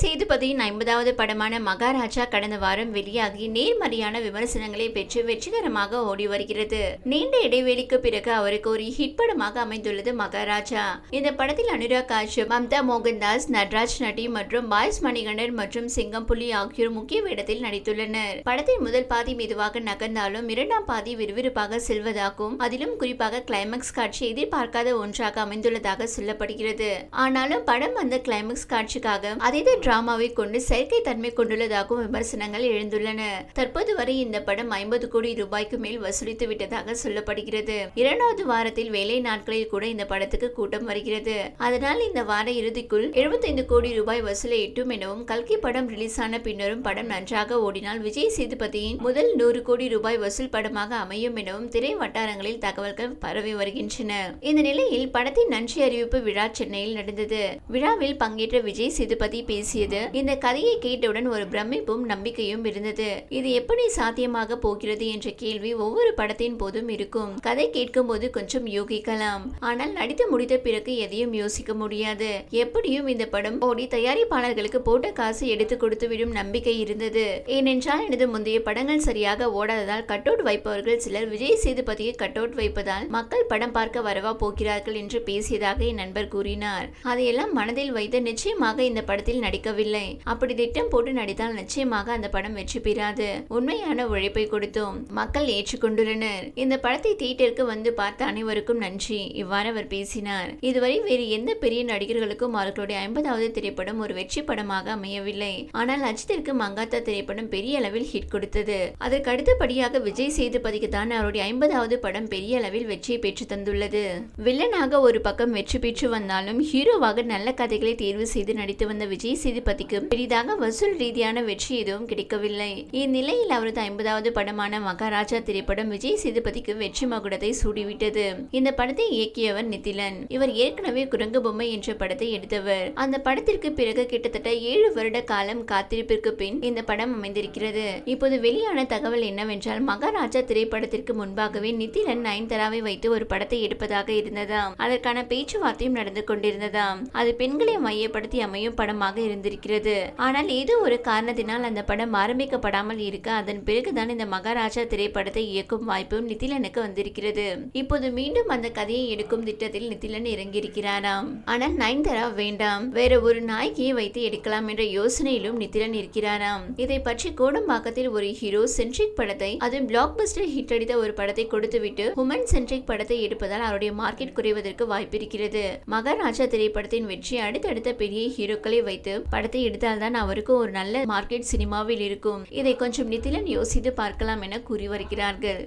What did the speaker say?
சேதுபதியின் ஐம்பதாவது படமான மகாராஜா கடந்த வாரம் வெளியாகி நேர்மறையான விமர்சனங்களை பெற்று வெற்றிகரமாக ஓடி வருகிறது. நீண்ட இடைவெளிக்கு பிறகு அவருக்கு ஒரு ஹிட் படமாக அமைந்துள்ளது மகாராஜா. இந்த படத்தில் அனுராக் காஷ்யப் மம்தா மோகன்தாஸ் நட்ராஜ் நட்டி மற்றும் பாய்ஸ் மணிகண்டர் மற்றும் சிங்கம்புலி ஆகியோர் முக்கிய வேடத்தில் நடித்துள்ளனர். படத்தின் முதல் பாதி மெதுவாக நகர்ந்தாலும் இரண்டாம் பாதி விறுவிறுப்பாக செல்வதாகவும் அதிலும் குறிப்பாக கிளைமாக்ஸ் காட்சி எதிர்பார்க்காத ஒன்றாக அமைந்துள்ளதாக சொல்லப்படுகிறது. ஆனாலும் படம் அந்த கிளைமேக்ஸ் காட்சிக்காக அதீத டிராமாவை கொண்டு செயற்கை தன்மை கொண்டுள்ளதாகவும் விமர்சனங்கள் எழுந்துள்ளன. தற்போது வரை இந்த படம் ஐம்பது கோடி ரூபாய்க்கு மேல் வசூலித்து விட்டதாக சொல்லப்படுகிறது. இரண்டாவது வாரத்தில் வேலை நாட்களில் கூட இந்த படத்துக்கு கூட்டம் வருகிறது. அதனால் இந்த வார இறுதிக்குள் 75 கோடி ரூபாய் வசூலை எட்டும் எனவும் கல்கி படம் ரிலீஸ் ஆன பின்னரும் படம் நன்றாக ஓடினால் விஜய் சேதுபதியின் முதல் நூறு கோடி ரூபாய் வசூல் படமாக அமையும் எனவும் திரை வட்டாரங்களில் தகவல்கள் பரவி வருகின்றன. இந்த நிலையில் படத்தின் நன்றி அறிவிப்பு விழா சென்னையில் நடந்தது. விழாவில் பங்கேற்ற விஜய் சேதுபதி பேசியது. இந்த கதையை கேட்டவுடன் ஒரு பிரமிப்பும் நம்பிக்கையும் இருந்தது. இது எப்படி சாத்தியமாக போகிறது என்ற கேள்வி ஒவ்வொரு படத்தின் போதும் இருக்கும். கதை கேட்கும் போது கொஞ்சம் யோகிக்கலாம். ஆனால் நடித்து முடித்த பிறகு எதையும் யோசிக்க முடியாது. எப்படியும் இந்த படம் ஓடி தயாரிப்பாளர்களுக்கு போட்ட காசு எடுத்து கொடுத்து விடும் நம்பிக்கை இருந்தது. ஏனென்றால் எனது முந்தைய படங்கள் சரியாக ஓடாததால் கட்டவுட் வைப்பவர்கள் சிலர் விஜய் சேதுபதியை கட்டவுட் வைப்பதால் மக்கள் படம் பார்க்க வரவா போகிறார்கள் என்று பேசியதாக என் நண்பர் கூறினார். அதையெல்லாம் மனதில் வைத்து நிச்சயமாக இந்த படத்தில் நடிக்க நடிக்கவில்லை அப்படி திட்டம் போட்டு நடித்தால் நிச்சயமாக அந்த படம் வெற்றி பெறாது. உண்மையான உழைப்பை கொடுத்தும். மக்கள் ஏற்றுக்கொண்டுள்ளனர். இந்த படத்தை தியேட்டருக்கு வந்து பார்த்த அனைவருக்கும் நன்றி. இவ்வாறு அவர் பேசினார். இதுவரை வேறு எந்த பெரிய நடிகர்களுக்கும் அவர்களுடைய ஐம்பதாவது திரைப்படம் ஒரு வெற்றி படமாக அமையவில்லை. ஆனால் அஜித்திற்கு மங்காத்தா திரைப்படம் பெரிய அளவில் ஹிட் கொடுத்தது. அதற்கு அடுத்தபடியாக விஜய் சேதுபதிக்கு தான் அவருடைய ஐம்பதாவது படம் பெரிய அளவில் வெற்றியை பெற்று தந்துள்ளது. வில்லனாக ஒரு பக்கம் வெற்றி பெற்று வந்தாலும் ஹீரோவாக நல்ல கதைகளை தேர்வு செய்து நடித்து வந்த விஜய் சேது சேதுபதிக்கு பெரிதாக வசூல் ரீதியான வெற்றி எதுவும் கிடைக்கவில்லை. இந்நிலையில் அவரது ஐம்பதாவது படமான மகாராஜா திரைப்படம் விஜய் சேதுபதிக்கு வெற்றி மகுடத்தை சூடிவிட்டது. இந்த படத்தை இயக்கியவர் நிதிலன் இவர் ஏற்கனவே குரங்கு பொம்மை என்ற படத்தை எடுத்தவர். அந்த படத்திற்கு பிறகு கிட்டத்தட்ட ஏழு வருட காலம் காத்திருப்பிற்கு பின் இந்த படம் அமைந்திருக்கிறது. இப்போது வெளியான தகவல் என்னவென்றால் மகாராஜா திரைப்படத்திற்கு முன்பாகவே நிதிலன் நயன்தாராவை வைத்து ஒரு படத்தை எடுப்பதாக இருந்ததாம். அதற்கான பேச்சுவார்த்தையும் நடந்து கொண்டிருந்ததாம். அது பெண்களை மையப்படுத்தி அமையும் படமாக இருந்தது. வந்திருக்கிறது. ஆனால் ஏதோ ஒரு காரணத்தினால் அந்த படம் ஆரம்பிக்கப்படாமல் இருக்க அதன் பிறகுதான் இந்த மகாராஜா திரைப்படத்தை இயக்கும் வாய்ப்பும் நிதிலனுக்கு வந்திருக்கிறது. இப்போது மீண்டும் அந்த கதையை எடுக்கும் திட்டத்தில் நிதிலன் இறங்கியிருக்கிறாராம். ஆனால் நயன்தாரா வேண்டாம். வேற ஒரு நாயகியை வைத்து எடுக்கலாம் என்ற யோசனையிலும் நிதிலன் இருக்கிறாராம். இதை பற்றி கோடம்பாக்கத்தில் ஒரு ஹீரோ சென்ட்ரிக் படத்தை அது பிளாக் பஸ்டர் ஹிட் அடித்த ஒரு படத்தை கொடுத்துவிட்டு உமன் சென்ட்ரிக் படத்தை எடுப்பதால் அவருடைய மார்க்கெட் குறைவதற்கு வாய்ப்பு இருக்கிறது மகாராஜா திரைப்படத்தின் வெற்றி அடுத்தடுத்த பெரிய ஹீரோக்களை வைத்து படத்தை எடுத்தால்தான் அவருக்கு ஒரு நல்ல மார்க்கெட் சினிமாவில் இருக்கும். இதை கொஞ்சம் நிதிலன் யோசித்து பார்க்கலாம் என கூறி வருகிறார்கள்.